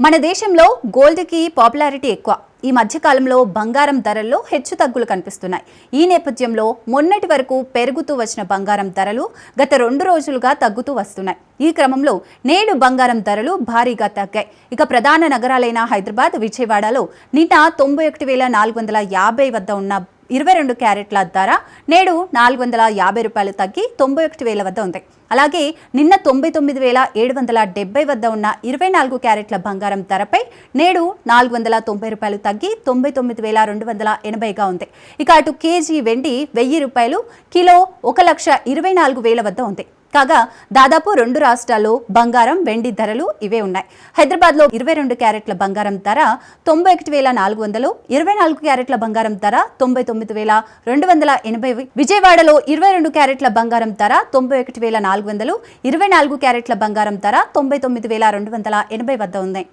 మన దేశంలో గోల్డ్కి పాపులారిటీ ఎక్కువ. ఈ మధ్యకాలంలో బంగారం ధరల్లో హెచ్చు తగ్గులు కనిపిస్తున్నాయి. ఈ నేపథ్యంలో మొన్నటి వరకు పెరుగుతూ వచ్చిన బంగారం ధరలు గత రెండు రోజులుగా తగ్గుతూ వస్తున్నాయి. ఈ క్రమంలో నేడు బంగారం ధరలు భారీగా తగ్గాయి. ఇక ప్రధాన నగరాలైన హైదరాబాద్ విజయవాడలో నిన్న తొంభై ఒకటి వేల నాలుగు వందల యాభై వద్ద ఉన్న ఇరవై రెండు క్యారెట్ల ధర నేడు నాలుగు వందల యాభై రూపాయలు తగ్గి తొంభై ఒకటి వేల వద్ద ఉంది. అలాగే నిన్న తొంభై తొమ్మిది వేల ఏడు వందల డెబ్బై వద్ద ఉన్న ఇరవై నాలుగు క్యారెట్ల బంగారం ధరపై నేడు నాలుగు వందల తొంభై రూపాయలు తగ్గి తొంభై తొమ్మిది వేల రెండు వందల ఎనభైగా ఉంది. ఇక అటు కేజీ వెండి వెయ్యి రూపాయలు కిలో ఒక లక్ష ఇరవై నాలుగు వేల వద్ద ఉంది. కాగా దాదాపు రెండు రాష్ట్రాల్లో బంగారం వెండి ధరలు ఇవే ఉన్నాయి. హైదరాబాద్లో ఇరవై రెండు క్యారెట్ల బంగారం ధర తొంభై ఒకటి వేల నాలుగు వందలు ఇరవై నాలుగు క్యారెట్ల బంగారం ధర తొంభై తొమ్మిది వేల రెండు వందల ఎనభై విజయవాడలో ఇరవై రెండు క్యారెట్ల బంగారం ధర తొంభై ఒకటి వేల నాలుగు వందలు ఇరవై నాలుగు క్యారెట్ల బంగారం ధర తొంభై తొమ్మిది వేల రెండు వందల ఎనభై వద్ద ఉంది.